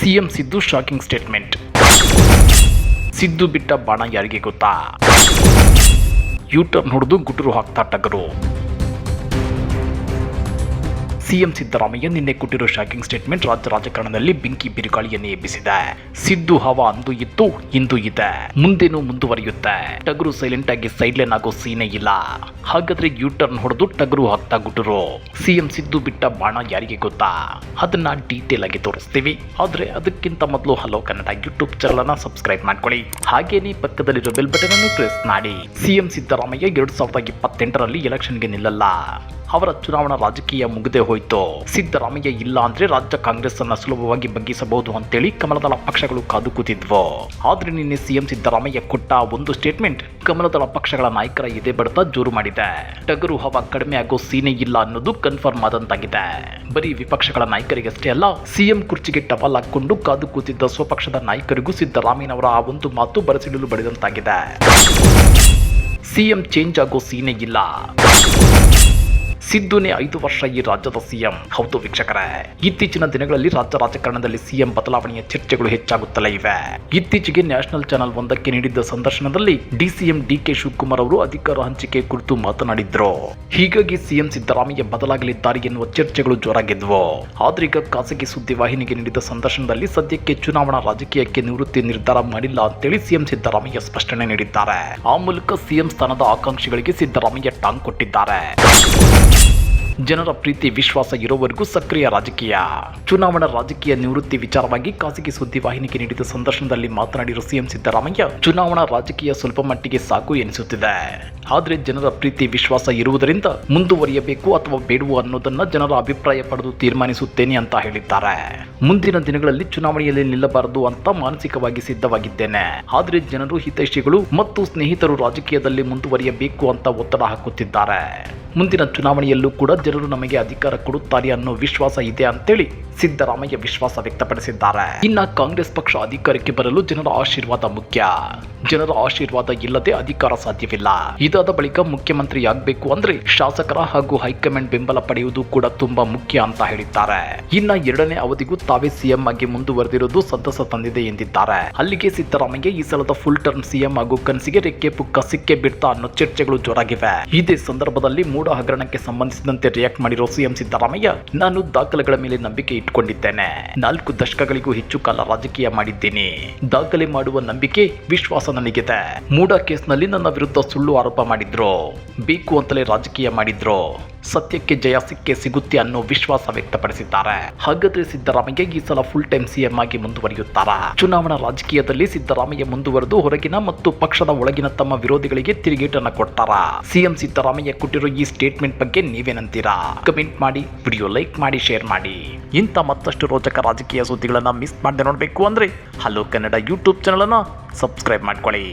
CM Siddu shocking statement Siddu ಬಿಟ್ಟ ಬಾಣ ಯಾರಿಗೆ ಗೊತ್ತಾ? ಯೂಟ್ಯೂಬ್ ಹೊಡೆದು ಗುಟುರು ಹಾಕ್ತಾ ಟಗರು. ಸಿಎಂ ಸಿದ್ದರಾಮಯ್ಯ ನಿನ್ನೆ ಕೊಟ್ಟಿರೋ ಶಾಕಿಂಗ್ ಸ್ಟೇಟ್ಮೆಂಟ್ ರಾಜ್ಯ ರಾಜಕಾರಣದಲ್ಲಿ ಬೆಂಕಿ ಬಿರುಗಾಳಿಯನ್ನೇ ಎಬ್ಬಿಸಿದೆ. ಸಿದ್ದು ಹವಾ ಅಂದು ಇತ್ತು, ಇಂದು ಇದೆ. ಮುಂದೇನು ಮುಂದುವರಿಯುತ್ತೆ. ಟಗರು ಸೈಲೆಂಟ್ ಆಗಿ ಸೈಡ್ಲೈನ್ ಆಗೋ ಸೀನೆ ಇಲ್ಲ. ಹಾಗಾದ್ರೆ ಯು ಟರ್ನ್ ಹೊಡೆದು ಟಗರು ಹಾಕ್ತಾ ಗುಟುರು. ಸಿಎಂ ಸಿದ್ದು ಬಿಟ್ಟ ಬಾಣ ಯಾರಿಗೆ ಗೊತ್ತಾ? ಅದನ್ನ ಡೀಟೇಲ್ ಆಗಿ ತೋರಿಸ್ತೀವಿ. ಆದ್ರೆ ಅದಕ್ಕಿಂತ ಮೊದಲು ಹಲೋ ಕನ್ನಡ ಯೂಟ್ಯೂಬ್ ಚಾನಲ್ ಅನ್ನ ಸಬ್ಸ್ಕ್ರೈಬ್ ಮಾಡ್ಕೊಳ್ಳಿ. ಹಾಗೇನೆ ಪಕ್ಕದಲ್ಲಿರೋ ಬೆಲ್ ಬಟನ್ ಅನ್ನು ಪ್ರೆಸ್ ಮಾಡಿ. ಸಿಎಂ ಸಿದ್ದರಾಮಯ್ಯ ಎರಡ್ ಸಾವಿರದ ಇಪ್ಪತ್ತೆಂಟರಲ್ಲಿ ಎಲೆಕ್ಷನ್ಗೆ ನಿಲ್ಲಲ್ಲ. ಅವರ ಚುನಾವಣಾ ರಾಜಕೀಯ ಮುಗಿದೇ ಹೋಯ್ತು. ಸಿದ್ದರಾಮಯ್ಯ ಇಲ್ಲ ಅಂದ್ರೆ ರಾಜ್ಯ ಕಾಂಗ್ರೆಸ್ ಅನ್ನ ಸುಲಭವಾಗಿ ಬಗ್ಗಿಸಬಹುದು ಅಂತೇಳಿ ಕಮಲದಳ ಪಕ್ಷಗಳು ಕಾದು ಕೂತಿದ್ವು. ಆದ್ರೆ ನಿನ್ನೆ ಸಿಎಂ ಸಿದ್ದರಾಮಯ್ಯ ಕೊಟ್ಟ ಒಂದು ಸ್ಟೇಟ್ಮೆಂಟ್ ಕಮಲದಳ ಪಕ್ಷಗಳ ನಾಯಕರ ಎದೆ ಬಡತ ಜೋರು ಮಾಡಿದೆ. ಟಗರು ಹವಾ ಕಡಿಮೆ ಆಗೋ ಸೀನೆ ಇಲ್ಲ ಅನ್ನೋದು ಕನ್ಫರ್ಮ್ ಆದಂತಾಗಿದೆ. ಬರೀ ವಿಪಕ್ಷಗಳ ನಾಯಕರಿಗಷ್ಟೇ ಅಲ್ಲ, ಸಿಎಂ ಕುರ್ಚಿಗೆ ಟವಲ್ ಹಾಕೊಂಡು ಕಾದು ಕೂತಿದ್ದ ಸ್ವಪಕ್ಷದ ನಾಯಕರಿಗೂ ಸಿದ್ದರಾಮಯ್ಯನವರ ಆ ಒಂದು ಮಾತು ಬರಸಿಡಲು ಬಡಿದಂತಾಗಿದೆ. ಸಿಎಂ ಚೇಂಜ್ ಆಗೋ ಸೀನೆ ಇಲ್ಲ. ಸಿದ್ದುನೇ ಐದು ವರ್ಷ ಈ ರಾಜ್ಯದ ಸಿಎಂ. ಹೌದು ವೀಕ್ಷಕರೇ. ಇತ್ತೀಚಿನ ದಿನಗಳಲ್ಲಿ ರಾಜ್ಯ ರಾಜಕಾರಣದಲ್ಲಿ ಸಿಎಂ ಬದಲಾವಣೆಯ ಚರ್ಚೆಗಳು ಹೆಚ್ಚಾಗುತ್ತಲೇ ಇವೆ. ಇತ್ತೀಚೆಗೆ ನ್ಯಾಷನಲ್ ಚಾನೆಲ್ ಒಂದಕ್ಕೆ ನೀಡಿದ್ದ ಸಂದರ್ಶನದಲ್ಲಿ ಡಿಸಿಎಂ ಡಿಕೆ ಶಿವಕುಮಾರ್ ಅವರು ಅಧಿಕಾರ ಹಂಚಿಕೆ ಕುರಿತು ಮಾತನಾಡಿದ್ರು. ಹೀಗಾಗಿ ಸಿಎಂ ಸಿದ್ದರಾಮಯ್ಯ ಬದಲಾಗಲಿದ್ದಾರೆ ಎನ್ನುವ ಚರ್ಚೆಗಳು ಜೋರಾಗಿದ್ವು. ಆದ್ರೆ ಈಗ ಖಾಸಗಿ ಸುದ್ದಿ ವಾಹಿನಿಗೆ ನೀಡಿದ ಸಂದರ್ಶನದಲ್ಲಿ ಸದ್ಯಕ್ಕೆ ಚುನಾವಣಾ ರಾಜಕೀಯಕ್ಕೆ ನಿವೃತ್ತಿ ನಿರ್ಧಾರ ಮಾಡಿಲ್ಲ ಅಂತೇಳಿ ಸಿಎಂ ಸಿದ್ದರಾಮಯ್ಯ ಸ್ಪಷ್ಟನೆ ನೀಡಿದ್ದಾರೆ. ಆ ಮೂಲಕ ಸಿಎಂ ಸ್ಥಾನದ ಆಕಾಂಕ್ಷಿಗಳಿಗೆ ಸಿದ್ದರಾಮಯ್ಯ ಟಾಂಗ್ ಕೊಟ್ಟಿದ್ದಾರೆ. ಜನರ ಪ್ರೀತಿ, ವಿಶ್ವಾಸ ಇರೋವರೆಗೂ ಸಕ್ರಿಯ ರಾಜಕೀಯ. ಚುನಾವಣಾ ರಾಜಕೀಯ ನಿವೃತ್ತಿ ವಿಚಾರವಾಗಿ ಖಾಸಗಿ ಸುದ್ದಿ ವಾಹಿನಿಗೆ ನೀಡಿದ ಸಂದರ್ಶನದಲ್ಲಿ ಮಾತನಾಡಿರುವ ಸಿಎಂ ಸಿದ್ದರಾಮಯ್ಯ, ಚುನಾವಣಾ ರಾಜಕೀಯ ಸ್ವಲ್ಪ ಮಟ್ಟಿಗೆ ಸಾಕು ಎನಿಸುತ್ತಿದೆ. ಆದರೆ ಜನರ ಪ್ರೀತಿ, ವಿಶ್ವಾಸ ಇರುವುದರಿಂದ ಮುಂದುವರಿಯಬೇಕು ಅಥವಾ ಬೇಡುವ ಅನ್ನೋದನ್ನ ಜನರ ಅಭಿಪ್ರಾಯ ಪಡೆದು ತೀರ್ಮಾನಿಸುತ್ತೇನೆ ಅಂತ ಹೇಳಿದ್ದಾರೆ. ಮುಂದಿನ ದಿನಗಳಲ್ಲಿ ಚುನಾವಣೆಯಲ್ಲಿ ನಿಲ್ಲಬಾರದು ಅಂತ ಮಾನಸಿಕವಾಗಿ ಸಿದ್ಧವಾಗಿದ್ದೇನೆ. ಆದರೆ ಜನರು ಹಿತೈಷಿಗಳು ಮತ್ತು ಸ್ನೇಹಿತರು ರಾಜಕೀಯದಲ್ಲಿ ಮುಂದುವರಿಯಬೇಕು ಅಂತ ಒತ್ತಡ ಹಾಕುತ್ತಿದ್ದಾರೆ. ಮುಂದಿನ ಚುನಾವಣೆಯಲ್ಲೂ ಕೂಡ ಜನರು ನಮಗೆ ಅಧಿಕಾರ ಕೊಡುತ್ತಾರೆ ಅನ್ನೋ ವಿಶ್ವಾಸ ಇದೆ ಅಂತೇಳಿ ಸಿದ್ದರಾಮಯ್ಯ ವಿಶ್ವಾಸ ವ್ಯಕ್ತಪಡಿಸಿದ್ದಾರೆ. ಇನ್ನ ಕಾಂಗ್ರೆಸ್ ಪಕ್ಷ ಅಧಿಕಾರಕ್ಕೆ ಬರಲು ಜನರ ಆಶೀರ್ವಾದ ಮುಖ್ಯ. ಜನರ ಆಶೀರ್ವಾದ ಇಲ್ಲದೆ ಅಧಿಕಾರ ಸಾಧ್ಯವಿಲ್ಲ. ಇದಾದ ಬಳಿಕ ಮುಖ್ಯಮಂತ್ರಿ ಆಗಬೇಕು ಅಂದ್ರೆ ಶಾಸಕರ ಹಾಗೂ ಹೈಕಮಾಂಡ್ ಬೆಂಬಲ ಪಡೆಯುವುದು ಕೂಡ ತುಂಬಾ ಮುಖ್ಯ ಅಂತ ಹೇಳಿದ್ದಾರೆ. ಇನ್ನ ಎರಡನೇ ಅವಧಿಗೂ ತಾವೇ ಸಿಎಂ ಆಗಿ ಮುಂದುವರೆದಿರುವುದು ಸಂತಸ ತಂದಿದೆ ಎಂದಿದ್ದಾರೆ. ಅಲ್ಲಿಗೆ ಸಿದ್ದರಾಮಯ್ಯ ಈ ಸಲದ ಫುಲ್ ಟರ್ಮ್ ಸಿಎಂ ಹಾಗೂ ಕನಸಿಗೆ ರೆಕ್ಕೆ ಪುಕ್ಕ, ಸಿಕ್ಕೆ ಬಿಡ್ತಾ ಅನ್ನೋ ಚರ್ಚೆಗಳು ಜೋರಾಗಿವೆ. ಇದೇ ಸಂದರ್ಭದಲ್ಲಿ ಮೂಡ ಹಗರಣಕ್ಕೆ ಸಂಬಂಧಿಸಿದಂತೆ ರಿಯಾಕ್ಟ್ ಮಾಡಿರೋ ಸಿಎಂ ಸಿದ್ದರಾಮಯ್ಯ, ನಾನು ದಾಖಲೆಗಳ ಮೇಲೆ ನಂಬಿಕೆ ಇಟ್ಕೊಂಡಿದ್ದೇನೆ ನಾಲ್ಕು ದಶಕಗಳಿಗೂ ಹೆಚ್ಚು ಕಾಲ ರಾಜಕೀಯ ಮಾಡಿದ್ದೀನಿ. ದಾಖಲೆ ಮಾಡುವ ನಂಬಿಕೆ ವಿಶ್ವಾಸ ನನಗಿದೆ. ಮೂಡ ಕೇಸ್ನಲ್ಲಿ ನನ್ನ ವಿರುದ್ಧ ಸುಳ್ಳು ಆರೋಪ ಮಾಡಿದ್ರು. ಬೇಕು ಅಂತಲೇ ರಾಜಕೀಯ ಮಾಡಿದ್ರು. ಸತ್ಯಕ್ಕೆ ಜಯ, ಸಿಕ್ಕೇ ಸಿಗುತ್ತೆ ಅನ್ನೋ ವಿಶ್ವಾಸ ವ್ಯಕ್ತಪಡಿಸಿದ್ದಾರೆ. ಹಾಗಾದ್ರೆ ಸಿದ್ದರಾಮಯ್ಯ ಈ ಸಲ ಫುಲ್ ಟೈಮ್ ಸಿಎಂ ಆಗಿ ಮುಂದುವರಿಯುತ್ತಾರಾ? ಚುನಾವಣಾ ರಾಜಕೀಯದಲ್ಲಿ ಸಿದ್ದರಾಮಯ್ಯ ಮುಂದುವರೆದು ಹೊರಗಿನ ಮತ್ತು ಪಕ್ಷದ ಒಳಗಿನ ತಮ್ಮ ವಿರೋಧಿಗಳಿಗೆ ತಿರುಗೇಟನ್ನು ಕೊಡ್ತಾರಾ? ಸಿಎಂ ಸಿದ್ದರಾಮಯ್ಯ ಕೊಟ್ಟಿರೋ ಈ ಸ್ಟೇಟ್ಮೆಂಟ್ ಬಗ್ಗೆ ನೀವೇನಂತೀರಾ ಕಮೆಂಟ್ ಮಾಡಿ ವಿಡಿಯೋ ಲೈಕ್ ಮಾಡಿ ಶೇರ್ ಮಾಡಿ. ಇಂಥ ಮತ್ತಷ್ಟು ರೋಚಕ ರಾಜಕೀಯ ಸುದ್ದಿಗಳನ್ನ ಮಿಸ್ ಮಾಡದೆ ನೋಡಬೇಕು ಅಂದ್ರೆ ಹಲೋ ಕನ್ನಡ ಯೂಟ್ಯೂಬ್ ಚಾನಲ್ ಅನ್ನ ಸಬ್ಸ್ಕ್ರೈಬ್ ಮಾಡ್ಕೊಳ್ಳಿ.